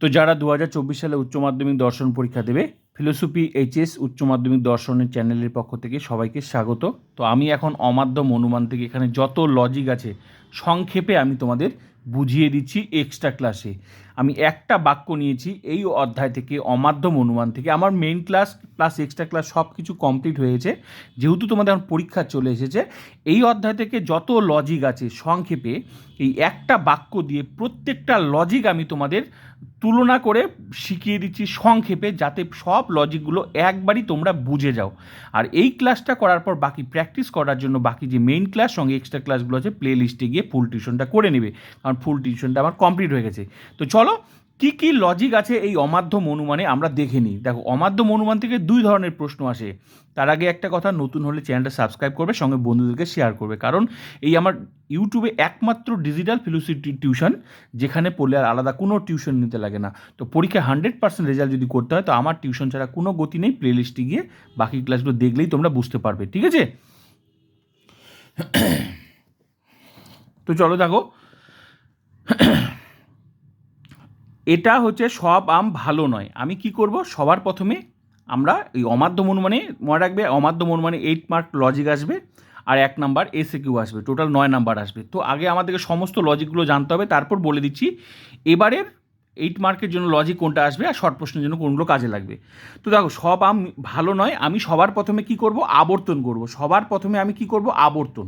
তো যারা দু হাজার চব্বিশ সালে উচ্চ মাধ্যমিক দর্শন পরীক্ষা দেবে, ফিলোসফি, এইচএস, উচ্চ মাধ্যমিক দর্শনের চ্যানেলের পক্ষ থেকে সবাইকে স্বাগত। তো আমি এখন অমাধ্যম অনুমান থেকে এখানে যত লজিক আছে, সংক্ষেপে আমি তোমাদের বুঝিয়ে দিচ্ছি এক্সট্রা ক্লাসে আমি একটা বাক্য নিয়েছি এই অধ্যায় থেকে, অমাধ্যম অনুমান থেকে। আমার main class plus extra class সব কিছু কমপ্লিট হয়েছে। যেহেতু তোমাদের এখন পরীক্ষা চলে এসেছে, এই অধ্যায় থেকে যত লজিক আছে সংক্ষেপে, এই একটা বাক্য দিয়ে প্রত্যেকটা লজিক আমি তোমাদের তুলনা করে শিখিয়ে দিচ্ছি সংক্ষেপে, যাতে সব লজিকগুলো একবারই তোমরা বুঝে যাও। আর এই ক্লাসটা করার পর বাকি প্র্যাকটিস করার জন্য বাকি যে মেইন ক্লাস সঙ্গে এক্সট্রা ক্লাসগুলো আছে প্লে লিস্টে গিয়ে ফুল টিউশনটা করে নেবে। কারণ ফুল টিউশনটা আমার কমপ্লিট হয়ে গেছে। তো চলো কি কি লজিক আছে এই অমাধ্যম অনুমানে আমরা দেখে নিই? দেখো অমাধ্যম অনুমান থেকে দুই ধরনের প্রশ্ন আসে। তার আগে একটা কথা, নতুন হলে চ্যানেলটা সাবস্ক্রাইব করবে, সঙ্গে বন্ধুদেরকে শেয়ার করবে। কারণ এই আমার ইউটিউবে একমাত্র ডিজিটাল ফিলোসফি টিউশন যেখানে পড়লে আর আলাদা কোনো টিউশন নিতে লাগে না। তো পরীক্ষা হান্ড্রেড পার্সেন্ট রেজাল্ট যদি করতে হয়, তো আমার টিউশন ছাড়া কোনো গতি নেই প্লে লিস্টে গিয়ে বাকি ক্লাসগুলো দেখলেই তোমরা বুঝতে পারবে, ঠিক আছে? তো চলো দেখো। এটা হচ্ছে সব আম ভালো নয়। আমি কি করব? সবার প্রথমে আমরা এই অমাধ্যম অনুমানে মনে রাখবে অমাধ্যম অনুমানে এইট মার্ক লজিক আসবে আর এক নাম্বার এসে কিউ আসবে। টোটাল নয় নাম্বার আসবে। তো আগে আমাদেরকে সমস্ত লজিকগুলো জানতে হবে, তারপর বলে দিচ্ছি এবারের এইট মার্কের জন্য লজিক কোনটা আসবে আর শর্ট প্রশ্নের জন্য কোনগুলো কাজে লাগবে। তো দেখো, সব আম ভালো নয়। আমি সবার প্রথমে কি করব? আবর্তন করব। সবার প্রথমে আমি কি করব? আবর্তন।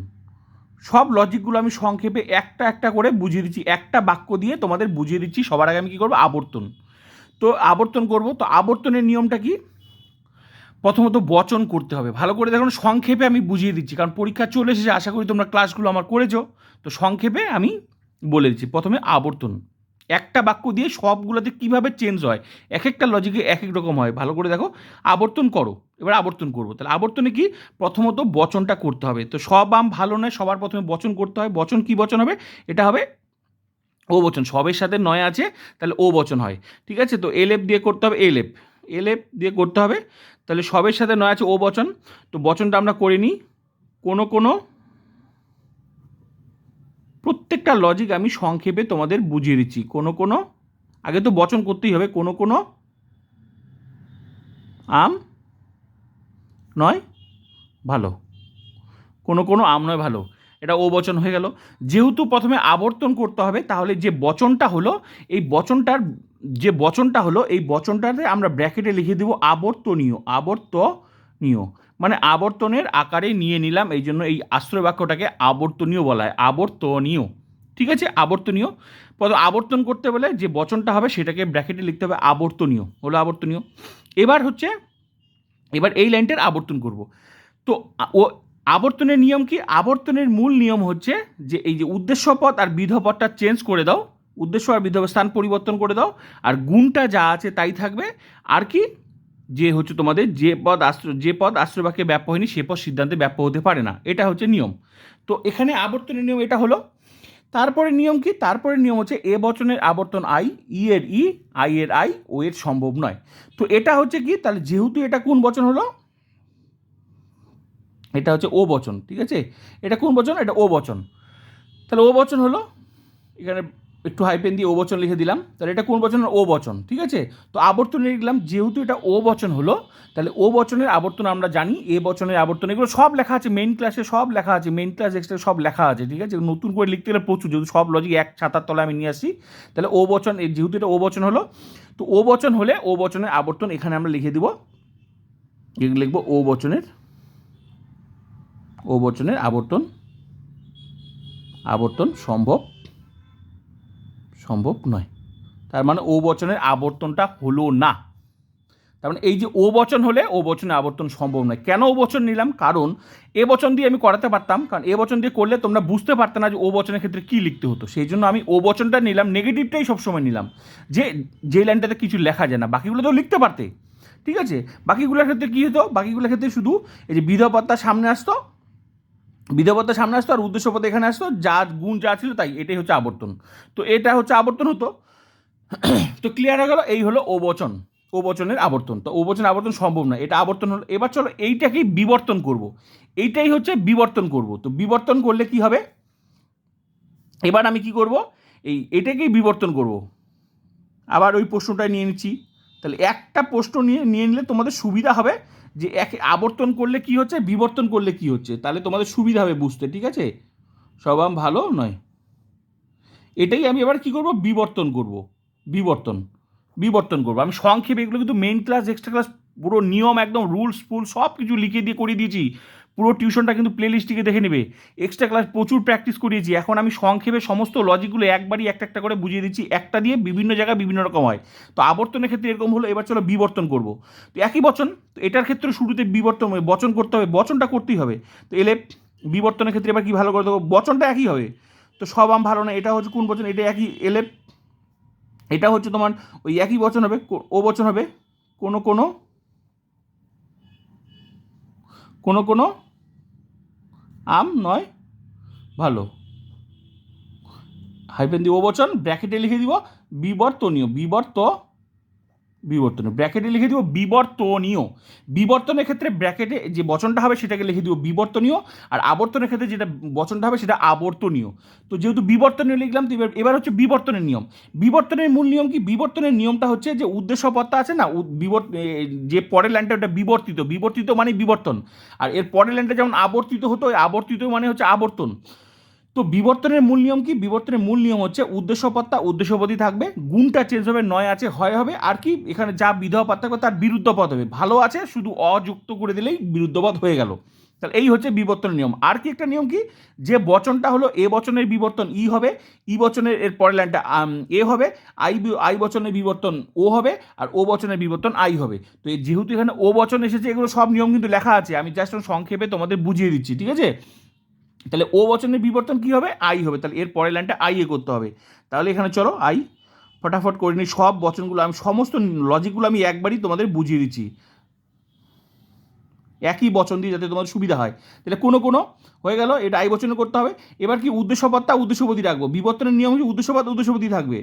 সব লজিকগুলো আমি সংক্ষেপে একটা একটা করে বুঝিয়ে দিচ্ছি। একটা বাক্য দিয়ে তোমাদের বুঝিয়ে দিচ্ছি, সবার আগে আমি কী করব? আবর্তন। তো আবর্তন করব। তো আবর্তনের নিয়মটা কি? প্রথমত বচন করতে হবে। ভালো করে দেখুন, সংক্ষেপে আমি বুঝিয়ে দিচ্ছি। কারণ পরীক্ষা চলে এসেছে, আশা করি তোমরা ক্লাসগুলো আমার করেছ। তো সংক্ষেপে আমি বলে দিচ্ছি। প্রথমে আবর্তন। একটা বাক্য দিয়ে সবগুলোতে কীভাবে চেঞ্জ হয়? এক একটা লজিকে এক এক রকম হয়। ভালো করে দেখো, আবর্তন করো। এবার আবর্তন করব। তাহলে আবর্তনে কি? প্রথমত বচনটা করতে হবে। তো সব আম ভালো নয়, সবার প্রথমে বচন করতে হয়। বচন কি বচন হবে? এটা হবে ও বচন। সবের সাথে নয় আছে, তাহলে ও বচন হয়। ঠিক আছে? তো এলেপ দিয়ে করতে হবে এলেপ এলেপ দিয়ে করতে হবে। তাহলে সবের সাথে নয় আছে, ও বচন। তো বচনটা আমরা করে নিই। কোনো কোনো প্রত্যেকটা লজিক আমি সংক্ষেপে তোমাদের বুঝিয়ে দিচ্ছি। কোনো কোনো, আগে তো বচন করতেই হবে, কোনো কোনো, আম নয়, ভালো। কোনো কোনো আম নয়, ভালো। এটা ও বচন হয়ে গেল। যেহেতু প্রথমে আবর্তন করতে হবে, তাহলে যে বচনটা হলো, এই বচনটার, যে বচনটা হলো, এই বচনটাতে আমরা ব্র্যাকেটে লিখে দেবো আবর্তনীয় আবর্তনীয়। মানে আবর্তনের আকারে নিয়ে নিলাম, এই জন্য এই আশ্রয় বাক্যটাকে আবর্তনীয় বলা হয়, আবর্তনীয়। ঠিক আছে? আবর্তনীয়। পদ, আবর্তন করতে বলে যে বচনটা হবে সেটাকে ব্র্যাকেটে লিখতে হবে আবর্তনীয়। হলো আবর্তনীয়। এবার হচ্ছে, এবার এই লাইনটার আবর্তন করব। তো ও, আবর্তনের নিয়ম কি? আবর্তনের মূল নিয়ম হচ্ছে যে এই যে উদ্দেশ্য পদ আর বিধপদটা চেঞ্জ করে দাও। উদ্দেশ্য আর বিধব স্থান পরিবর্তন করে দাও। আর গুণটা যা আছে তাই থাকবে। আর কি? যে হচ্ছে তোমাদের যে পদ আশ্রয় যে পদ আশ্রয়বাক্যে ব্যাপ্য হয়নি, সে পদ সিদ্ধান্তে ব্যাপ্য হতে পারে না। এটা হচ্ছে নিয়ম। তো এখানে আবর্তনের নিয়ম এটা হলো, তারপরে নিয়ম কি? তারপরে নিয়ম হচ্ছে এ বচনের আবর্তন আই, ই এর ই, আই এর আই, ও এর সম্ভব নয়। তো এটা হচ্ছে কি? তাহলে যেহেতু এটা কোন বচন হলো? এটা হচ্ছে ও বচন, ঠিক আছে? এটা কোন বচন? এটা ও বচন। তাহলে ও বচন হলো, এখানে একটু হাইপেন দিয়ে ও বচন লিখে দিলাম। তাহলে এটা কোন বচন? ও বচন, ঠিক আছে? তো আবর্তন লিখলাম যেহেতু এটা ও বচন হলো, তাহলে ও বচনের আবর্তন আমরা জানি, এ বচনের আবর্তন, এগুলো সব লেখা আছে মেইন ক্লাসে সব লেখা আছে মেইন ক্লাস এক্সট্রা সব লেখা আছে, ঠিক আছে? নতুন করে লিখতে গেলে প্রচুর, যেহেতু সব লজিক এক ছাতার তলায় আমি নিয়ে আসি, তাহলে ও বচন যেহেতু এটা ও বচন হলো, তো ও বচন হলে ও বচনের আবর্তন এখানে আমরা লিখে দিব। লিখব? ও বচনের ও বচনের আবর্তন আবর্তন সম্ভব। সম্ভব নয়। তার মানে ও বচনের আবর্তনটা হলো না। তার মানে এই যে ও বচন হলে ও বচনের আবর্তন সম্ভব নয়। কেন ও বচন নিলাম? কারণ এ বচন দিয়ে আমি করাতে পারতাম। কারণ এ বচন দিয়ে করলে তোমরা বুঝতে পারতে না যে ও বচনের ক্ষেত্রে কী লিখতে হতো। সেই জন্য আমি ও বচনটা নিলাম, নেগেটিভটাই সবসময় নিলাম। যে যে লাইনটাতে কিছু লেখা যায় না, বাকিগুলো তো লিখতে পারতে। ঠিক আছে? বাকিগুলোর ক্ষেত্রে কী হতো? বাকিগুলোর ক্ষেত্রে শুধু এই যে বিধপত্তা সামনে আসতো বিধবত্তা সামনে আসতো আর উদ্দেশ্য পথে এখানে আসতো যা গুণ যা ছিল তাই, এটাই হচ্ছে আবর্তন। তো এটা হচ্ছে আবর্তন হতো। তো ক্লিয়ার হয়ে গেল, এই হলো ও বচন ও বচনের আবর্তন। তো ও আবর্তন সম্ভব নয় এটা আবর্তন হলো। এবার চলো, এইটাকেই বিবর্তন করব। এইটাই হচ্ছে বিবর্তন করব। তো বিবর্তন করলে কি হবে? এবার আমি কি করব? এই এটাকেই বিবর্তন করব। আবার ওই প্রশ্নটাই নিয়ে নিচ্ছি। তাহলে একটা প্রশ্ন নিয়ে নিয়ে নিলে তোমাদের সুবিধা হবে। যে এক আবর্তন করলে কি হচ্ছে? বিবর্তন করলে কি হচ্ছে? তাহলে তোমাদের সুবিধা হবে বুঝতে, ঠিক আছে? সব আম ভালো নয়? এটাই আমি এবার কি করব? বিবর্তন করব। বিবর্তন। বিবর্তন করব। আমি সংক্ষেপে এগুলো কিন্তু মেন ক্লাস এক্সট্রা ক্লাস পুরো নিয়ম, একদম রুলস ফুল সব কিছু লিখে দিয়ে করিয়ে দিয়েছি। পুরো টিউশনটা কিন্তু প্লেলিস্টটিকে দেখে নেবে। এক্সট্রা ক্লাস প্রচুর প্র্যাকটিস করিয়েছি। এখন আমি সংক্ষেপে সমস্ত লজিকগুলো একবারই একটা একটা করে বুঝিয়ে দিচ্ছি। একটা দিয়ে বিভিন্ন জায়গায় বিভিন্ন রকম হয়। তো আবর্তনের ক্ষেত্রে এরকম হলো, এবার চলো বিবর্তন করব। তো একই বচন, তো এটার ক্ষেত্রে শুরুতে বিবর্তন বচন করতে হবে, বচনটা করতেই হবে। তো এলে বিবর্তনের ক্ষেত্রে এবার কি ভালো করে দেবো বচনটা একই হবে। তো সব আম ভালো না, এটা হচ্ছে কোন বচন, এটা একই, এলে এটা হচ্ছে তোমার ওই একই বচন হবে ও বচন হবে, কোনো কোনো কোনো কোনো আম নয়? ভালো। হাইফেন দিব বচন ব্র্যাকেটে লিখে দিব বিবর্তনীয় বিবর্ত বিবর্তনীয়। ব্র্যাকেটে লিখে দিব বিবর্তনীয়। বিবর্তনের ক্ষেত্রে ব্র্যাকেটে যে বচনটা হবে সেটাকে লিখে দিব বিবর্তনীয় আর আবর্তনের ক্ষেত্রে যেটা বচনটা হবে সেটা আবর্তনীয়। তো যেহেতু বিবর্তনীয় লিখলাম তো এবার এবার হচ্ছে বিবর্তনের নিয়ম। বিবর্তনের মূল নিয়ম কি? বিবর্তনের নিয়মটা হচ্ছে যে উদ্দেশ্যপত্তা আছে না উদ- বিবর- এ, যে পরের লাইনটা ওটা বিবর্তিত। বিবর্তিত মানে বিবর্তন। আর এর পরের লাইনটা যেমন আবর্তিত হতো আবর্তিত মানে হচ্ছে আবর্তন। তো বিবর্তনের মূল নিয়ম কি? বিবর্তনের মূল নিয়ম হচ্ছে উদ্দেশ্যপত্তা উদ্দেশ্যপদী থাকবে। গুণটা চেঞ্জ হবে, নয় আছে, হয় হবে। আর কি? এখানে যা বিধবা পদ থাকবে তার বিরুদ্ধ পদ হবে। ভালো আছে, শুধু অযুক্ত করে দিলেই বিরুদ্ধ পদ হয়ে গেল। তাহলে এই হচ্ছে বিবর্তনের নিয়ম। আর কি একটা নিয়ম কি? যে বচনটা হলো এ বচনের বিবর্তন ই হবে, ই বচনের এর পরের লাইনটা এ হবে, আই আই বচনের বিবর্তন ও হবে, আর ও বচনের বিবর্তন আই হবে। তো এই যেহেতু এখানে ও বচন এসেছে, এগুলো সব নিয়ম কিন্তু লেখা আছে। আমি জাস্ট সংক্ষেপে তোমাদের বুঝিয়ে দিচ্ছি, ঠিক আছে? তাহলে ও বচনের বিবর্তন কি হবে? আই হবে। তাহলে এর পরের লাইনটা আই এ করতে হবে। তাহলে এখানে চলো আই ফটাফট করে নিই। সব বচনগুলো আমি, সমস্ত লজিকগুলো আমি একবারই তোমাদের বুঝিয়ে দিচ্ছি। একই বচন দিয়ে যাতে তোমাদের সুবিধা হয়। তাহলে কোনো কোনো হয়ে গেল, এটা আই বচনে করতে হবে। এবার কি উদ্দেশ্যপদটা উদ্দেশ্যপতি রাখব। বিবর্তনের নিয়ম হচ্ছে উদ্দেশ্যপদ উদ্দেশ্যপদী থাকবে।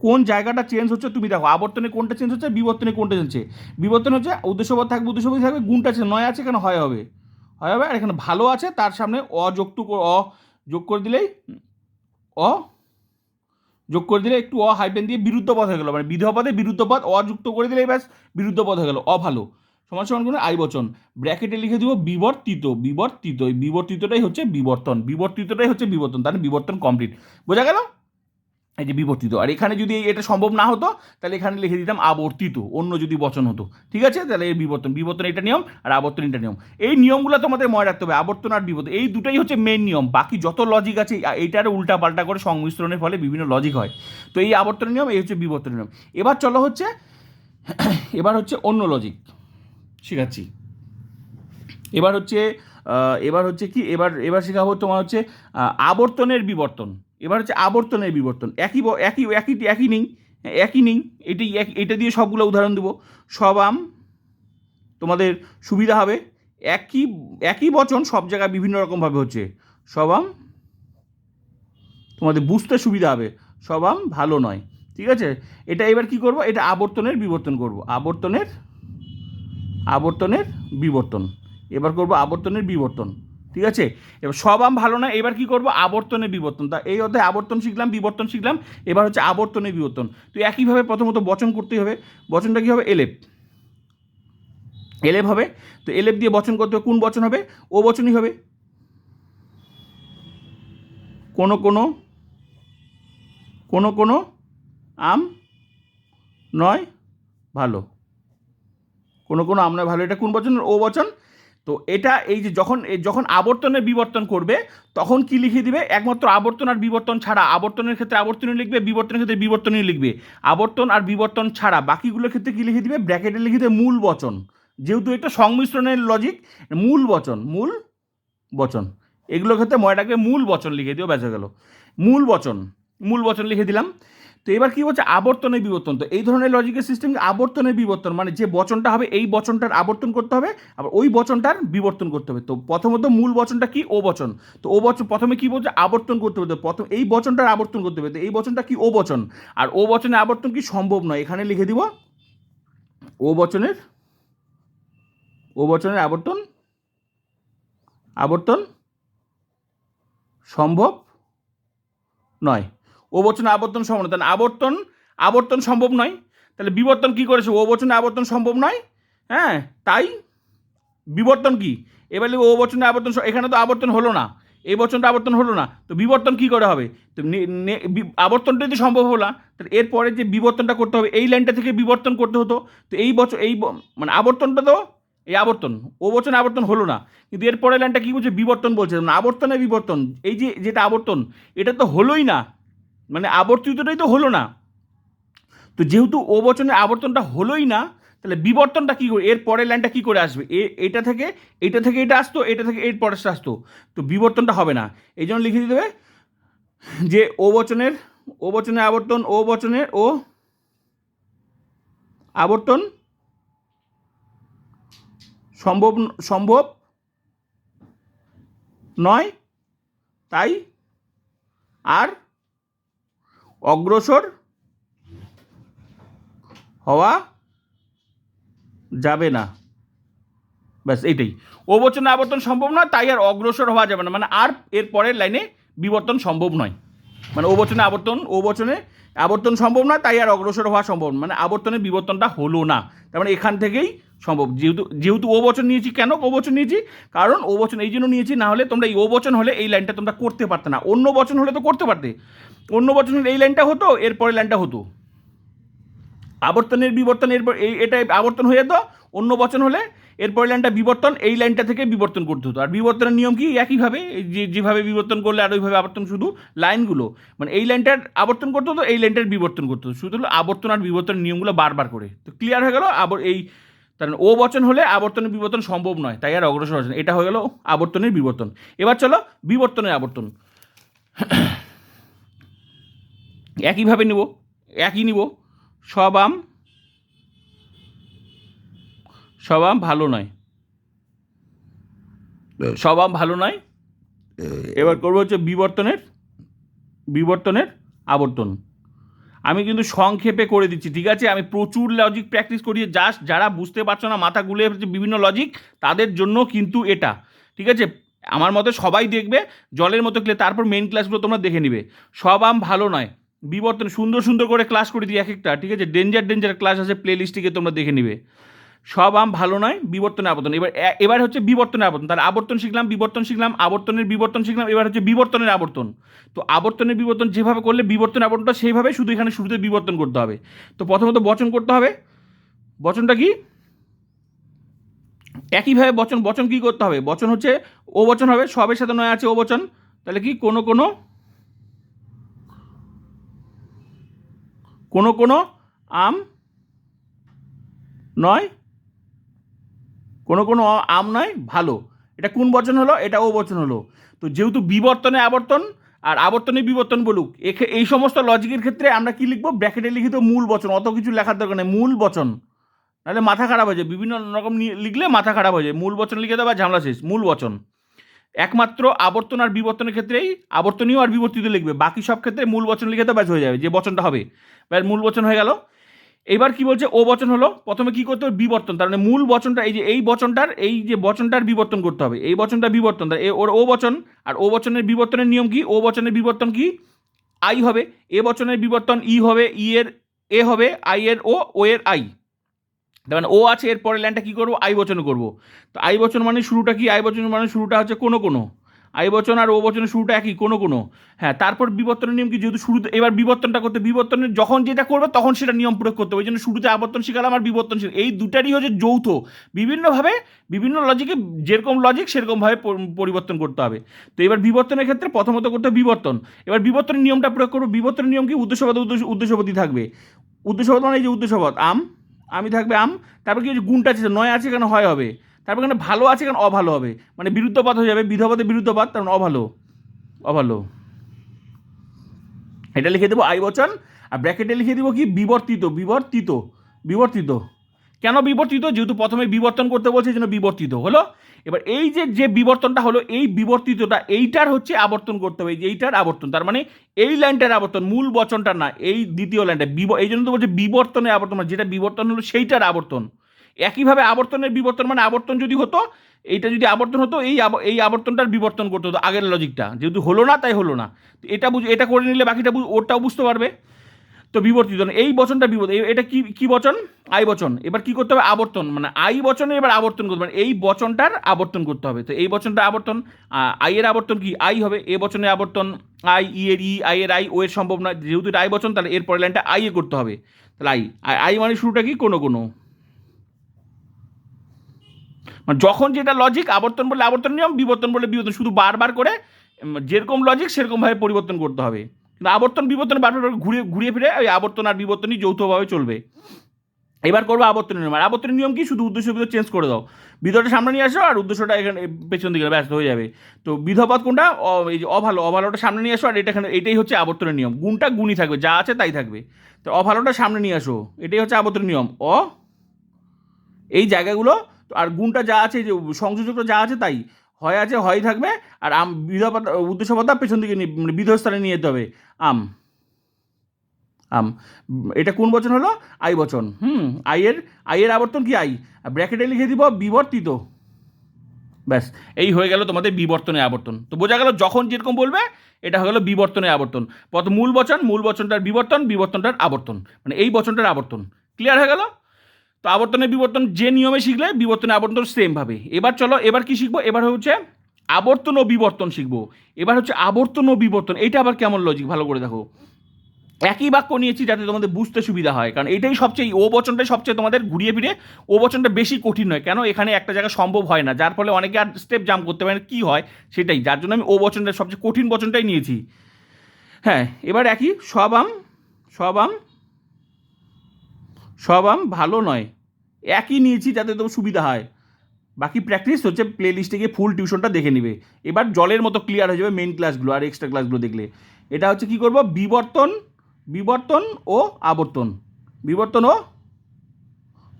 কোন জায়গাটা চেঞ্জ হচ্ছে তুমি দেখো। আবর্তনে কোনটা চেঞ্জ হচ্ছে, বিবর্তনে কোনটা চেঞ্জ হচ্ছে। বিবর্তন হচ্ছে উদ্দেশ্যপদ থাকবে উদ্দেশ্যপদী থাকবে, গুণটা আছে নয় আছে কেন, হয় হবে? হবে, আর এখানে ভালো আছে, তার সামনে অ অযুক্ত অ যোগ করে দিলেই অ যোগ করে দিলে একটু অ হাইপেন দিয়ে বিরুদ্ধ পদ হয়ে গেল মানে বিধ পদে বিরুদ্ধ পদ অযুক্ত করে দিলেই ব্যাস বিরুদ্ধ পদ হয়ে গেল অভালো সমান সমান করে আই বচন। ব্র্যাকেটে লিখে দিব বিবর্তিত বিবর্তিত, এই বিবর্তিতটাই হচ্ছে বিবর্তন, বিবর্তিতটাই হচ্ছে বিবর্তন, তাহলে বিবর্তন কমপ্লিট বোঝা গেল? এই যে বিবর্তিত। আর এখানে যদি এটা সম্ভব না হতো, তাহলে এখানে লিখে দিতাম আবর্তিত, অন্য যদি বচন হতো। ঠিক আছে? তাহলে এই বিবর্তন বিবর্তন এটা নিয়ম আর আবর্তন এটা নিয়ম। এই নিয়মগুলো তোমাদের মনে রাখতে হবে, আবর্তন আর বিবর্তন, এই দুটাই হচ্ছে মেন নিয়ম। বাকি যত লজিক আছে এইটার উল্টা পাল্টা করে সংমিশ্রণের ফলে বিভিন্ন লজিক হয়। তো এই আবর্তন নিয়ম, এই হচ্ছে বিবর্তন নিয়ম। এবার চলো হচ্ছে, এবার হচ্ছে অন্য লজিক শেখাচ্ছি। এবার হচ্ছে এবার হচ্ছে কি? এবার এবার শেখাবো তোমার হচ্ছে আবর্তনের বিবর্তন। এবার হচ্ছে আবর্তনের বিবর্তন। একই একই একই একই নেই একই নেই, এটি এক- এটা দিয়ে সবগুলো উদাহরণ দেবো। সব আম তোমাদের সুবিধা হবে। একই একই বচন সব জায়গায় বিভিন্ন রকমভাবে হচ্ছে। সব আম তোমাদের বুঝতে সুবিধা হবে। সব আম ভালো নয়। ঠিক আছে? এটা এবার কি করব? এটা আবর্তনের বিবর্তন করব। আবর্তনের আবর্তনের বিবর্তন। এবার করব আবর্তনের বিবর্তন। ঠিক আছে? এবার সব আম ভালো না, এবার কি করব? আবর্তনে বিবর্তন। তা এই অধ্যায়ে আবর্তন শিখলাম, বিবর্তন শিখলাম, এবার হচ্ছে আবর্তনের বিবর্তন। তো একইভাবে প্রথমত বচন করতেই হবে। বচনটা কি হবে? এলেপ। এলেপ হবে। তো এলেপ দিয়ে বচন করতে হবে। কোন বচন হবে? ও বচনই হবে। কোনো কোনো কোনো কোনো আম নয় ভালো। কোনো কোনো আম নয় ভালো। এটা কোন বচন? ও বচন। তো এটা এই যে যখন যখন আবর্তনের বিবর্তন করবে, তখন কি লিখে দিবে? একমাত্র আবর্তন আর বিবর্তন ছাড়া। আবর্তনের ক্ষেত্রে আবর্তনীয় লিখবে, বিবর্তনের ক্ষেত্রে বিবর্তনীয় লিখবে। আবর্তন আর বিবর্তন ছাড়া বাকিগুলোর ক্ষেত্রে কি লিখে দিবে? ব্র্যাকেটে লিখে দেবে মূল বচন। যেহেতু এটা সংমিশ্রণের লজিক মূল বচন মূল বচন। এগুলোর ক্ষেত্রে রাখবে মূল বচন লিখে দিও বেঁচে গেল। মূল বচন মূল বচন লিখে দিলাম। তো এবার কি হচ্ছে? আবর্তনের বিবর্তন। তো এই ধরনের লজিকের সিস্টেম আবর্তনের বিবর্তন। মানে যে বচনটা হবে, এই বচনটার আবর্তন করতে হবে, আবার ওই বচনটার বিবর্তন করতে হবে। তো প্রথমত মূল বচনটা কি? ও বচন। তো ও বচন প্রথমে কি বলছে? আবর্তন করতে হবে। তো প্রথম এই বচনটার আবর্তন করতে হবে। তো এই বচনটা কি? ও বচন। আর ও বচনের আবর্তন কি? সম্ভব নয়। এখানে লিখে দিব। ও বচনের ও বচনের আবর্তন আবর্তন সম্ভব নয়। ও বচন আবর্তন সমান তাহলে আবর্তন আবর্তন সম্ভব নয়। তাহলে বিবর্তন কি করেছে? ও বচনে আবর্তন সম্ভব নয়। হ্যাঁ তাই? বিবর্তন কি? এবার ও বচনে আবর্তন এখানে তো আবর্তন হলো না। এই বচনটা আবর্তন হলো না। তো বিবর্তন কি করে হবে? তো আবর্তনটা যদি সম্ভব হলো তাহলে এরপরে যে বিবর্তনটা করতে হবে, এই লাইনটা থেকে বিবর্তন করতে হতো। তো এই বছর এই মানে আবর্তনটা তো, এই আবর্তন, ও বচনে আবর্তন হলো না। কিন্তু এরপরে লাইনটা কি বলছে? বিবর্তন বলছে। মানে আবর্তনে বিবর্তন। এই যে, যেটা আবর্তন, এটা তো হলোই না। মানে আবর্তিতটাই তো হলো না। তো যেহেতু ও বচনে আবর্তনটা হলোই না, তাহলে বিবর্তনটা কী করে, এর পরের লাইনটা কী করে আসবে? এ, এটা থেকে এটা থেকে এটা আসতো, এটা থেকে এর পরেরটা আসতো। তো বিবর্তনটা হবে না। এই জন্য লিখে দিতে হবে যে ও বচনের ও বচনের আবর্তন, ও বচনের, ও আবর্তন সম্ভব সম্ভব নয়, তাই আর অগ্রসর হওয়া যাবে না। ব্যাস, এইটাই। ও বচনে আবর্তন সম্ভব নয়, তাই আর অগ্রসর হওয়া যাবে না। মানে আর এর পরের লাইনে বিবর্তন সম্ভব নয়। মানে ও বচনে আবর্তন ও বচনে আবর্তন সম্ভব নয়, তাই আর অগ্রসর হওয়া সম্ভব। মানে আবর্তনের বিবর্তনটা হলো না। তার মানে এখান থেকেই সম্ভব। যেহেতু যেহেতু ও বচন নিয়েছি, কেন ও বচন নিয়েছি? কারণ ও বচন এই জন্য নিয়েছি, না হলে তোমরা এই ও বচন হলে এই লাইনটা তোমরা করতে পারতে না। অন্য বচন হলে তো করতে পারতে। অন্য বচন হলে এই লাইনটা হতো এরপরের লাইনটা হতো। আবর্তনের বিবর্তন, এরপর এই, এটা আবর্তন হয়ে যেত। অন্য বচন হলে এরপরে লাইনটা বিবর্তন, এই লাইনটা থেকে বিবর্তন করতে হতো। আর বিবর্তনের নিয়ম কি? একইভাবে যে, যেভাবে বিবর্তন করলে আর ওইভাবে আবর্তন শুধু লাইনগুলো। মানে এই লাইনটার আবর্তন করতে হতো, এই লাইনটার বিবর্তন করতে হতো। শুধু হলো আবর্তন আর বিবর্তনের নিয়মগুলো বারবার করে। তো ক্লিয়ার হয়ে গেল, আবার এই তার মানে ও বচন হলে আবর্তনের বিবর্তন সম্ভব নয়, তাই আর অগ্রসর হচ্ছে এটা হয়ে গেল আবর্তনের বিবর্তন। এবার চলো বিবর্তনের আবর্তন। একইভাবে নিব, একই নিব। সব আম সব আম ভালো নয়। সব আম ভালো নয়। এবার করব হচ্ছে বিবর্তনের বিবর্তনের আবর্তন। আমি কিন্তু সংক্ষেপে করে দিচ্ছি, ঠিক আছে? আমি প্রচুর লজিক প্র্যাকটিস করিয়ে জাস্ট যারা বুঝতে পারছ না, মাথা গুলে বিভিন্ন লজিক তাদের জন্য কিন্তু এটা, ঠিক আছে? আমার মতে সবাই দেখবে, জলের মতো ক্লে তারপর মেন ক্লাসগুলো তোমরা দেখে নিবে। সব আম ভালো নয়। বিবর্তন, সুন্দর সুন্দর করে ক্লাস করে দিই এক একটা, ঠিক আছে? ডেঞ্জার ডেঞ্জার ক্লাস আছে প্লে লিস্টিকে তোমরা দেখে নিবে। সব আম ভালো নয় বিবর্তনে আবর্তন। এবার এবার হচ্ছে বিবর্তনের আবর্তন। তাহলে আবর্তন শিখলাম, বিবর্তন শিখলাম, আবর্তনের বিবর্তন শিখলাম, এবার হচ্ছে বিবর্তনের আবর্তন। তো আবর্তনের বিবর্তন যেভাবে করলে বিবর্তন আবর্তনটা সেইভাবে শুধু এখানে শুরুতে বিবর্তন করতে হবে। তো প্রথমত বচন করতে হবে। বচনটা কি? একইভাবে বচন বচন কি করতে হবে? বচন হচ্ছে ও বচন হবে, সবের সাথে নয় আছে ও বচন। তাহলে কি? কোনো কোনো কোনো কোনো, আম নয় কোনো কোনো আম নয়, ভালো। এটা কোন বচন হলো? এটা ও বচন হলো। তো যেহেতু বিবর্তনে আবর্তন আর আবর্তনে বিবর্তন বলুক এই সমস্ত লজিকের ক্ষেত্রে আমরা কি লিখব? ব্র্যাকেটে লিখিত মূল বচন। অত কিছু লেখার দরকার নেই, মূল বচন। নাহলে মাথা খারাপ হয়ে যায়। বিভিন্ন রকম লিখলে মাথা খারাপ হয়ে যায়। মূল বচন লিখে দেওয়া ঝামেলা শেষ, মূল বচন। একমাত্র আবর্তন আর বিবর্তনের ক্ষেত্রেই আবর্তনীয় আর বিবর্তিত লিখবে। বাকি সব ক্ষেত্রে মূল বচন লিখে দেওয়া ব্যাস হয়ে যাবে। যে বচনটা হবে, ব্যাস মূল বচন হয়ে গেল। এবার কি বলছে? ও বচন হলো। প্রথমে কি করতে হবে? বিবর্তন। তার মানে মূল বচনটা, এই যে, এই বচনটার, এই যে বচনটার বিবর্তন করতে হবে। এই বচনটা বিবর্তন। তার এ- ওর ও বচন আর ও বচনের বিবর্তনের নিয়ম কি? ও বচনের বিবর্তন কি? আই হবে। এ বচনের বিবর্তন ই হবে, ই এর এ হবে, আই এর ও ও এর আই। তার মানে ও আছে, এর পরের লাইনটা কী করব? আই বচন করব। তো আই বচন মানে শুরুটা কি? আই বচন মানে শুরুটা হচ্ছে কোনো কোনো। আই বচন আর ও বচনের শুরুটা একই, কোনো কোনো। হ্যাঁ তারপর বিবর্তনের নিয়ম কি? যেহেতু শুরুতে, এবার বিবর্তনটা করতে, বিবর্তনের যখন যেটা করবে, তখন সেটা নিয়ম প্রয়োগ করতে হবে। ওই জন্য শুরুতে আবর্তন শিখালাম আর বিবর্তন শিখ এই দুটারই হচ্ছে যৌথ। বিভিন্নভাবে, বিভিন্ন লজিকে যেরকম লজিক সেরকমভাবে পরিবর্তন করতে হবে। তো এবার বিবর্তনের ক্ষেত্রে প্রথমত করতে বিবর্তন। এবার বিবর্তনের নিয়মটা প্রয়োগ করব। বিবর্তনের নিয়ম কি? উদ্দেশ্যপদ উদ্দেশ্যপতি থাকবে। উদ্দেশ্যপদ মানে এই যে উদ্দেশ্যপদ আম, আমি থাকবে আম, তারপর কি গুণটা আছে, নয় আছে কেন? হয় হবে। তারপর এখানে ভালো আছে কেন অভালো হবে। মানে বিরুদ্ধপাত হয়ে যাবে বিধপদে বিরুদ্ধপাত, কারণ অভালো। অভালো। এটা লিখে দেবো আই বচন, আর ব্র্যাকেটে লিখে দেবো কি? বিবর্তিত বিবর্তিত বিবর্তিত। কেন বিবর্তিত? যেহেতু প্রথমে বিবর্তন করতে বলছে জন্য বিবর্তিত। হলো? এবার এই যে যে বিবর্তনটা হলো, এই বিবর্তিতটা, এইটার হচ্ছে আবর্তন করতে হবে। এইটার আবর্তন, তার মানে এই লাইনটার আবর্তন, মূল বচনটা না, এই দ্বিতীয় লাইনটা এই জন্য তো বলছে বিবর্তনের আবর্তন মানে যেটা বিবর্তন হলো সেইটার আবর্তন। একইভাবে আবর্তনের বিবর্তন মানে আবর্তন যদি হতো, এইটা যদি আবর্তন হতো, এই এই আবর্তনটার বিবর্তন করতে হতো আগের লজিকটা যেহেতু হলো না, তাই হলো না। এটা বুঝ, এটা করে নিলে বাকিটা ওরটাও বুঝতে পারবে। তো বিবর্তিত না। এই বচনটা বিবর্ত এটা কি কি বচন? আই বচন। এবার কি করতে হবে? আবর্তন। মানে আই বচনে এবার আবর্তন করতে মানে এই বচনটার আবর্তন করতে হবে। তো এই বচনটা আবর্তন আই এর আবর্তন কি? আই হবে। এ বচনে আবর্তন, আই, ই এর ই, আই এর আই, ও এর সম্ভব না যেহেতু এটা আই বচন, তাহলে এর পরের লাইনটা আই এ করতে হবে। তাহলে আই- আই মানে শুরুটা কি? কোনো কোনো। মানে যখন যেটা লজিক আবর্তন বলে আবর্তন নিয়ম, বিবর্তন বলে বিবর্তন। শুধু বারবার করে যেরকম লজিক সেরকমভাবে পরিবর্তন করতে হবে। কিন্তু আবর্তন, বিবর্তন বারবার ঘুরে, ঘুরিয়ে ফিরে ওই আবর্তন আর বিবর্তনই যৌথভাবে চলবে। এবার করব আবর্তন নিয়ম। আর আবর্তন নিয়ম কি? শুধু উদ্দেশ্য বিধ চেঞ্জ করে দাও। বিধটা সামনে নিয়ে আসো আর উদ্দেশ্যটা এখানে পেছন দিকে ব্যস্ত হয়ে যাবে। তো বিধপদ কোনটা? এই যে অভালো, অভালোটা সামনে নিয়ে আসো আর এটা এখানে, এটাই হচ্ছে আবর্তনের নিয়ম। গুণটা গুণই থাকবে, যা আছে তাই থাকবে। তো অভালোটা সামনে নিয়ে আসো। এটাই হচ্ছে আবর্তনের নিয়ম। অ, এই জায়গাগুলো আর গুণটা যা আছে, যে সংযোজকটা যা আছে তাই। হয় আছে, হয় থাকবে, আর আম বিধপদ উদ্দেশ্যপদটা পেছন দিকে মানে বিধস্থানে নিয়ে যেতে হবে। আম। আম। এটা কোন বচন হলো? আই বচন। হুম আইয়ের আইয়ের আবর্তন কি আই? ব্র্যাকেটে লিখে দিব বিবর্তিত। ব্যাস, এই হয়ে গেল তোমাদের বিবর্তনে আবর্তন। তো বোঝা গেল যখন যেরকম বলবে, এটা হয়ে গেল বিবর্তনে আবর্তন। প্রথম মূল বচন, মূল বচনটার বিবর্তন, বিবর্তনটার আবর্তন। মানে এই বচনটার আবর্তন। ক্লিয়ার হয়ে গেল? তো আবর্তনের বিবর্তন যে নিয়মে শিখলে বিবর্তনে আবর্তন সেম ভাবে। এবার চলো, এবার কি শিখব? এবার হচ্ছে আবর্তন ও বিবর্তন শিখব। এবার হচ্ছে আবর্তন ও বিবর্তন এটা আবার কেমন লজিক ভালো করে দেখো। একই বাক্য নিয়েছি যাতে তোমাদের বুঝতে সুবিধা হয়, কারণ এটাই সবচেয়ে, ও বচনটাই সবচেয়ে তোমাদের ঘুরিয়ে ফিরে ও বচনটা বেশি কঠিন নয়। কেন? এখানে একটা জায়গা সম্ভব হয় না, যার ফলে অনেকে আর স্টেপ জাম্প করতে পারে কি হয়? সেটাই, যার জন্য আমি ও বচনটা সবচেয়ে কঠিন বচনটাই নিয়েছি। হ্যাঁ এবার একই সব আম সব আম সব আম ভালো নয়। একই নিয়েছি যাতে তোমার সুবিধা হয়। বাকি প্র্যাকটিস হচ্ছে প্লে লিস্টে গিয়ে ফুল টিউশনটা দেখে নেবে। এবার জলের মতো ক্লিয়ার হয়ে যাবে মেন ক্লাসগুলো আর এক্সট্রা ক্লাসগুলো দেখলে। এটা হচ্ছে কি করব? বিবর্তন বিবর্তন ও আবর্তন। বিবর্তন ও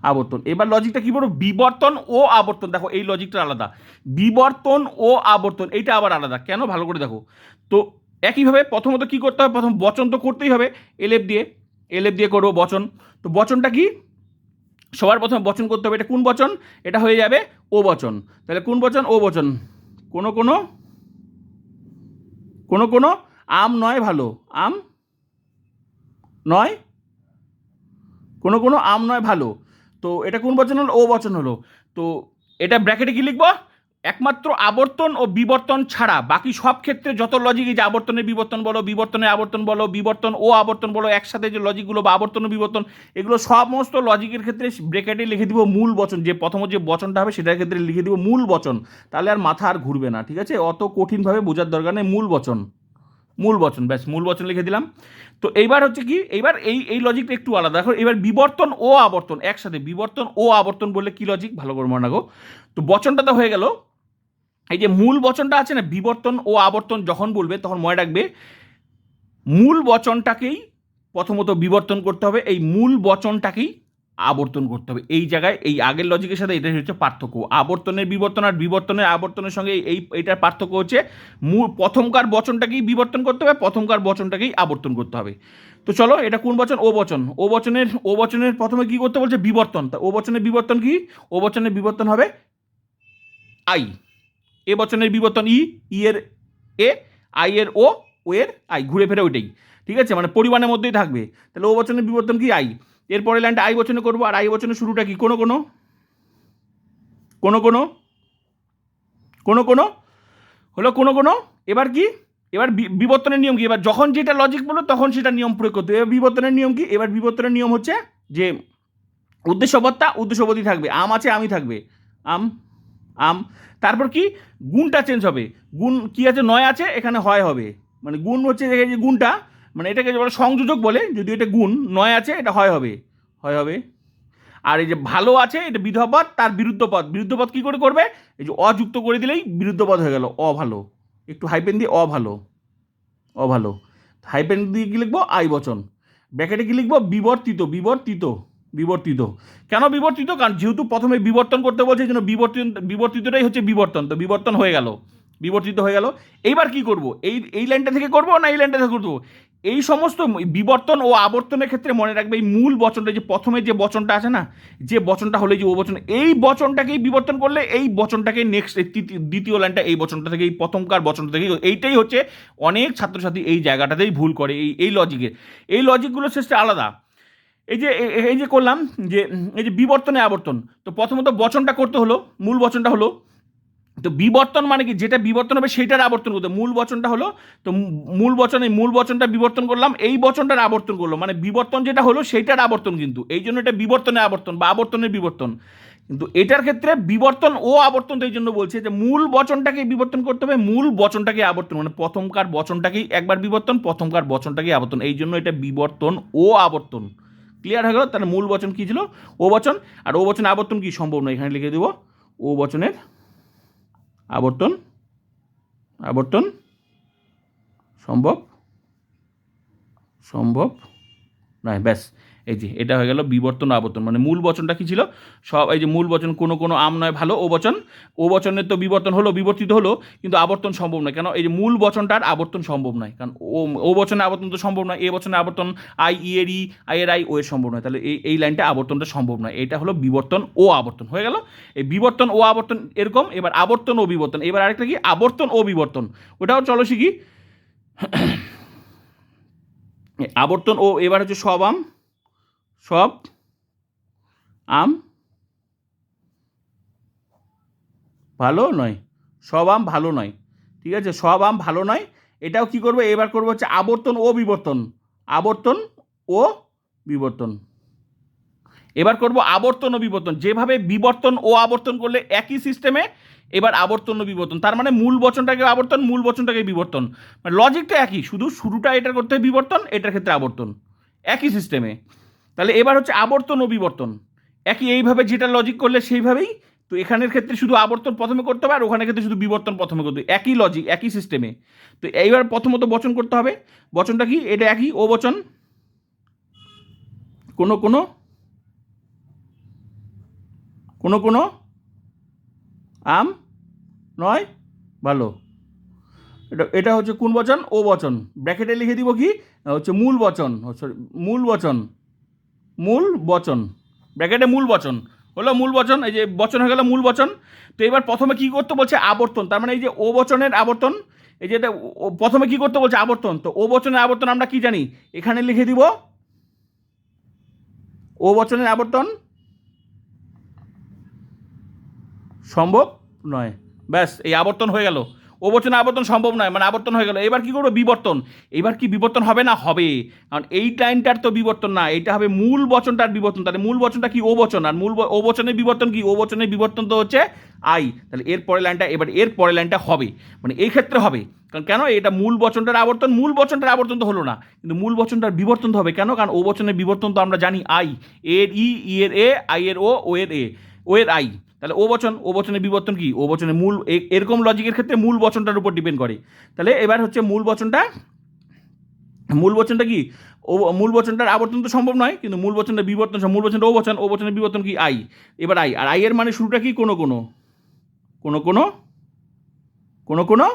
আবর্তন। এবার লজিকটা কি বলব? বিবর্তন ও আবর্তন। দেখো, এই লজিকটা আলাদা। বিবর্তন ও আবর্তন, এইটা আবার আলাদা। কেন? ভালো করে দেখো। তো একইভাবে প্রথমত কি করতে হবে? প্রথম বচন তো করতেই হবে এলএফ দিয়ে। এলেপ দিয়ে করব বচন। তো বচনটা কি? সবার প্রথমে বচন করতে হবে। এটা কোন বচন? এটা হয়ে যাবে ও বচন। তাহলে কোন বচন? ও বচন। কোনো কোনো? কোনো কোনো? আম নয় ভালো। আম নয়? কোনো কোনো? আম নয় ভালো। তো এটা কোন বচন হলো? ও বচন হলো। তো এটা ব্র্যাকেটে কি লিখব? একমাত্র আবর্তন ও বিবর্তন ছাড়া বাকি সব ক্ষেত্রে যত লজিক যে আবর্তনের বিবর্তন বলো, বিবর্তনের আবর্তন বলো, বিবর্তন ও আবর্তন বলো, একসাথে যে লজিকগুলো বা আবর্তন ও বিবর্তন, এগুলো সমস্ত লজিকের ক্ষেত্রে ব্রেকেটে লিখে দিব মূল বচন। যে প্রথম যে বচনটা হবে সেটার ক্ষেত্রে লিখে দিব মূল বচন। তাহলে আর মাথা আর ঘুরবে না, ঠিক আছে? অত কঠিনভাবে বোঝার দরকার নেই, মূল বচন। মূল বচন, ব্যাস, মূল বচন লিখে দিলাম। তো এইবার হচ্ছে কি, এইবার এই এই লজিকটা একটু আলাদা। দেখো, এবার বিবর্তন ও আবর্তন, একসাথে বিবর্তন ও আবর্তন বললে কি লজিক ভালো করে মনে রাখো। তো বচনটা তো হয়ে গেল। এই যে মূল বচনটা আছে না, বিবর্তন ও আবর্তন যখন বলবে, তখন মনে রাখবে, মূল বচনটাকেই প্রথমত বিবর্তন করতে হবে, এই মূল বচনটাকেই আবর্তন করতে হবে। এই জায়গায়, এই আগের লজিকের সাথে এটাই হচ্ছে পার্থক্য। আবর্তনের বিবর্তন আর বিবর্তনের আবর্তনের সঙ্গে এই, এইটার পার্থক্য হচ্ছে, মূল, প্রথমকার বচনটাকেই বিবর্তন করতে হবে, প্রথমকার বচনটাকেই আবর্তন করতে হবে। তো চলো, এটা কোন বচন? ও বচন। ও বচনের ও বচনের প্রথমে কি করতে বলছে? বিবর্তন। তা ও বচনের বিবর্তন কি? ও বচনের বিবর্তন হবে, আই। এ বচনের বিবর্তন ই ই এর এ, আই এর ও ও এর আই। ঘুরে ফিরে ওইটাই। ঠিক আছে? মানে পরিমাণের মধ্যেই থাকবে। তাহলে ও বচনের বিবর্তন কি? আই। এরপরে লাইনটা আই বচনে করব, আর আই বচনের শুরুটা কি? কোনো কোনো? কোনো কোনো? কোনো কোনো? হলো কোনো কোনো? এবার কি? এবার বিবর্তনের নিয়ম কি? এবার যখন যেটা লজিক বলো তখন সেটা নিয়ম প্রয়োগ করতে এবার বিবর্তনের নিয়ম কি? এবার বিবর্তনের নিয়ম হচ্ছে যে উদ্দেশ্যপদটা উদ্দেশ্যপদী থাকবে। আম আছে, আমি থাকবে। আম আম। তারপর কি? গুণটা চেঞ্জ হবে। গুণ কি আছে? নয় আছে, এখানে হয় হবে। মানে গুণ হচ্ছে যে গুণটা মানে এটাকে বলে সংযোজক বলে, যদি এটা গুণ নয় আছে, এটা হয় হবে। হয় হবে। আর এই যে ভালো আছে, এটা বিধপদ তার বিরুদ্ধ পদ। বিরুদ্ধ পদ কী করে করবে? এই যে অযুক্ত করে দিলেই বিরুদ্ধ পদ হয়ে গেল, অভালো। একটু হাইপেন দিয়ে অভালো। অভালো। হাইপেন দিয়ে কী লিখব? আই বচন। ব্র্যাকেটে কী লিখব? বিবর্তিত বিবর্তিত। বিবর্তিত। কেন বিবর্তিত? কারণ যেহেতু প্রথমে বিবর্তন করতে বলছে জন্য বিবর্তন বিবর্তিতটাই হচ্ছে বিবর্তন। তো বিবর্তন হয়ে গেল। বিবর্তিত হয়ে গেল। এইবার কি করব? এই এই লাইনটা থেকে করব না এই লাইনটা থেকে করব? এই সমস্ত বিবর্তন ও আবর্তনের ক্ষেত্রে মনে রাখবে এই মূল বচনটা যে প্রথমে যে বচনটা আছে না, যে বচনটা হলো যে ও বচন, এই বচনটাকেই বিবর্তন করলে এই বচনটাকে নেক্সট দ্বিতীয় লাইনটা এই বচনটা থেকে এই প্রথমকার বচনটা থেকে এইটাই হচ্ছে অনেক ছাত্রছাত্রী এই জায়গাটাতেই ভুল করে, এই এই লজিকে এই লজিকগুলো শেষে আলাদা। এই যে এই যে করলাম যে, এই যে বিবর্তনে আবর্তন, তো প্রথমত বচনটা করতে হলো, মূল বচনটা হলো, তো বিবর্তন মানে কি? যেটা বিবর্তন হবে সেইটার আবর্তন করতে মূল বচনটা হলো, তো মূল বচনে মূল বচনটা বিবর্তন করলাম, এই বচনটার আবর্তন করল। মানে বিবর্তন যেটা হলো সেইটার আবর্তন কিন্তু। এই জন্য এটা বিবর্তনে আবর্তন বা আবর্তনের বিবর্তন। কিন্তু এটার ক্ষেত্রে বিবর্তন ও আবর্তন তো এই জন্য বলছে যে মূল বচনটাকে বিবর্তন করতে হবে, মূল বচনটাকে আবর্তন। মানে প্রথমকার বচনটাকেই একবার বিবর্তন, প্রথমকার বচনটাকেই আবর্তন। এই জন্য এটা বিবর্তন ও আবর্তন। ক্লিয়ার হয়ে গেল, তাহলে মূল বচন কী ছিল? ও বচন। আর ও বচন আবর্তন কি? সম্ভব নয়, এখানে লিখে দেবো। ও বচনের আবর্তন আবর্তন সম্ভব সম্ভব নয়, ব্যাস। এই যে, এটা হয়ে গেল বিবর্তন আবর্তন। মানে মূল বচনটা কি ছিল? সব, এই যে মূল বচন কোনো কোনো আম নয়, ভালো ও বচন। ও বচনের তো বিবর্তন হলো, বিবর্তিত হলো, কিন্তু আবর্তন সম্ভব নয়। কেন? এই যে মূল বচনটার আবর্তন সম্ভব নয়। কারণ ও ও বচনে আবর্তন তো সম্ভব নয়, এ বচনে আবর্তন, আই, ই, এর, ই, আই, এর, আই, ও এর সম্ভব নয়। তাহলে এই এই লাইনটা আবর্তনটা সম্ভব নয়। এটা হলো বিবর্তন ও আবর্তন। হয়ে গেল? এই বিবর্তন ও আবর্তন এরকম, এবার আবর্তন ও বিবর্তন। এবার আরেকটা কি? আবর্তন ও বিবর্তন। ওটাও চলো শিখি। আবর্তন ও, এবার হচ্ছে সব আম। সব আম ভালো নয়, সব আম ভালো নয়, ঠিক আছে? সব আম ভালো নয়, এটাও কি করব? এবার করব হচ্ছে আবর্তন ও বিবর্তন, আবর্তন ও বিবর্তন। এবার করব আবর্তন ও বিবর্তন, যেভাবে বিবর্তন ও আবর্তন করলে একই সিস্টেমে এবার আবর্তন ও বিবর্তন, তার মানে মূল বচনটাকে আবর্তন, মূল বচনটাকে বিবর্তন। মানে লজিকটা একই, শুধু শুরুটা এটার করতে বিবর্তন, এটার ক্ষেত্রে আবর্তন, একই সিস্টেমে তাহলে এবার হচ্ছে আবর্তন ও বিবর্তন। একই এইভাবে যেটা লজিক করলে সেইভাবেই তো এখানের ক্ষেত্রে শুধু আবর্তন প্রথমে করতে হবে আর ওখানের ক্ষেত্রে শুধু বিবর্তন প্রথমে করতে হবে। একই লজিক একই সিস্টেমে তো এইবার প্রথমত বচন করতে হবে। বচনটা কি? এটা একই ও বচন। কোনো কোনো? কোনো কোনো? আম? নয়? ভালো। এটা এটা হচ্ছে কোন বচন? ও বচন। ব্র্যাকেটে লিখে দিব কি? হচ্ছে মূল বচন। সরি মূল বচন। মূল বচন। ব্র্যাকেটে মূল বচন। হলো মূল বচন, এই যে বচন হয়ে গেল মূল বচন। তো এবার প্রথমে কি করতে বলছে? আবর্তন। তার মানে এই যে ও বচনের আবর্তন, এই যে প্রথমে কি করতে বলছে? আবর্তন। তো ও বচনের আবর্তন আমরা কি জানি? এখানে লিখে দিব। ও বচনের আবর্তন সম্ভব নয়। ব্যাস, এই আবর্তন হয়ে গেল। ও বচনে আবর্তন সম্ভব নয় মানে আবর্তন হয়ে গেল। এবার কি করব? বিবর্তন। এবার কি বিবর্তন হবে না? হবে। কারণ এই লাইনটার তো বিবর্তন না, এটা হবে মূল বচনটার বিবর্তন। তাহলে মূল বচনটা কি? ও বচন আর মূল ও বচনের বিবর্তন কি? ও বচনের বিবর্তন তো হচ্ছে আই। তাহলে এর পরের লাইনটা, এবার এর পরের লাইনটা হবে। মানে এই ক্ষেত্রে হবে। কারণ কেন? এটা মূল বচনটার আবর্তন, মূল বচনটার আবর্তন তো হলো না। কিন্তু মূল বচনটার বিবর্তন তো হবে কেন? কারণ ও বচনের বিবর্তন তো আমরা জানি আই। এর ই এর এ, আই এর ও ও এর এ, ও এর আই। তাহলে ও বচন, ও বচনের বিবর্তন কি? ও বচনের মূল এরকম লজিকের ক্ষেত্রে মূল বচনটার উপর ডিপেন্ড করে। তাহলে এবার হচ্ছে মূল বচনটা মূল বচনটা কি? ও, মূল বচনটার আবর্তন তো সম্ভব নয়, কিন্তু মূল বচনটা বিবর্তন মূল বচনটা ও বচন, ও বচনের বিবর্তন কি? আই। এবার আই, আর আই এর মানে শুরুটা কি? কোনো কোনো। কোনো কোনো। কোনো কোনো।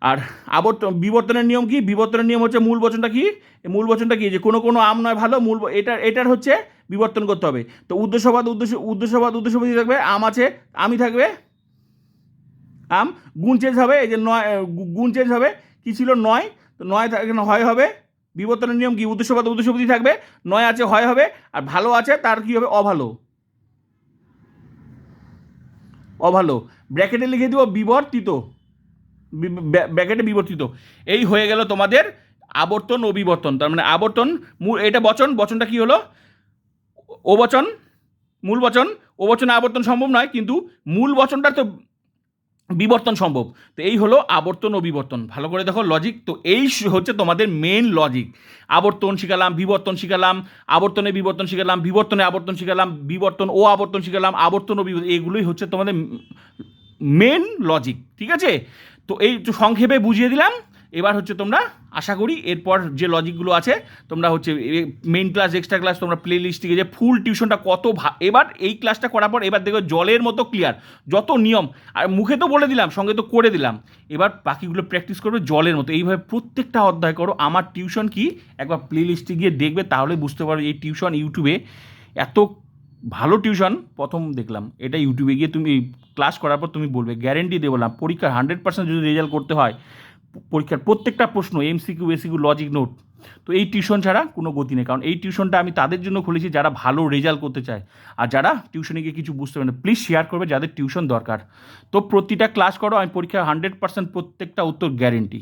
আর আবর্তন, বিবর্তনের নিয়ম কি? বিবর্তনের নিয়ম হচ্ছে মূল বচনটা কি? মূল বচনটা কি? যে কোনো কোনো আম নয়, ভালো। মূল ব- এটা এটার হচ্ছে বিবর্তন করতে হবে। তো উদ্দেশ্যবাদ, উদ্দেশ্য, উদ্দেশ্যবাদ, উদ্দেশ্যবাদী থাকবে? আম আছে আমি থাকবে। আম, গুণ চেঞ্জ হবে, এই যে নয় গুণ চেঞ্জ হবে। কি ছিল? নয়। তো নয় এখানে হয় হবে। বিবর্তনের নিয়ম কি? উদ্দেশ্যবাদ, উদ্দেশ্যবাদী থাকবে? নয় আছে, হয় হবে। আর ভালো আছে, তার কি হবে? অভালো। অভালো। ব্র্যাকেটে লিখে দিব বিবর্তিত। ব্র্যাকেটে বিবর্তিত। এই হয়ে গেল তোমাদের আবর্তন ও বিবর্তন। তার মানে আবর্তন এটা বচন, বচনটা কি হলো? ও বচন, মূল বচন, ও বচনে আবর্তন সম্ভব নয়, কিন্তু মূল বচনটা তো বিবর্তন সম্ভব। তো এই হলো আবর্তন ও বিবর্তন। ভালো করে দেখো লজিক তো এই হচ্ছে তোমাদের মেন লজিক আবর্তন শিখালাম, বিবর্তন শিখালাম, আবর্তনে বিবর্তন শিখালাম, বিবর্তনে আবর্তন শিখালাম, বিবর্তন ও আবর্তন শিখালাম, আবর্তন ও বিবর্তন, এগুলোই হচ্ছে তোমাদের মেন লজিক ঠিক আছে? তো এই সংক্ষেপে বুঝিয়ে দিলাম। এবার হচ্ছে তোমরা আশা করি এরপর যে লজিকগুলো আছে, তোমরা হচ্ছে মেইন ক্লাস এক্সট্রা ক্লাস তোমরা প্লে লিস্টে যে ফুল টিউশনটা কত এবার এই ক্লাসটা করার পর এবার দেখো জলের মতো ক্লিয়ার যত নিয়ম, আর মুখে তো বলে দিলাম, সঙ্গে তো করে দিলাম, এবার বাকিগুলো প্র্যাকটিস করবে জলের মতো, এইভাবে প্রত্যেকটা অধ্যায় করো, আমার টিউশন কি, একবার প্লে লিস্টে গিয়ে দেখবে, তাহলে বুঝতে পারবে এই টিউশন ইউটিউবে এত ভালো টিউশন প্রথম দেখলাম, এটা ইউটিউবে গিয়ে তুমি ক্লাস করার পর তুমি বলবে গ্যারেন্টি দেবো না, পরীক্ষার হান্ড্রেড পার্সেন্ট যদি রেজাল্ট করতে হয় পরীক্ষার প্রত্যেকটা প্রশ্ন এমসিকিউ এসিকিউ লজিক নোট তো এই টিউশন ছাড়া কোনো গতি নেই। কারণ এই টিউশনটা আমি তাদের জন্য খুলেছি যারা ভালো রেজাল্ট করতে চায়। আর যারা টিউশনে গিয়ে কিছু বুঝতে পারে না প্লিজ শেয়ার করবে যাদের টিউশন দরকার। তো প্রতিটা ক্লাস করো, আমি পরীক্ষায় হান্ড্রেড পার্সেন্ট প্রত্যেকটা উত্তর গ্যারেন্টি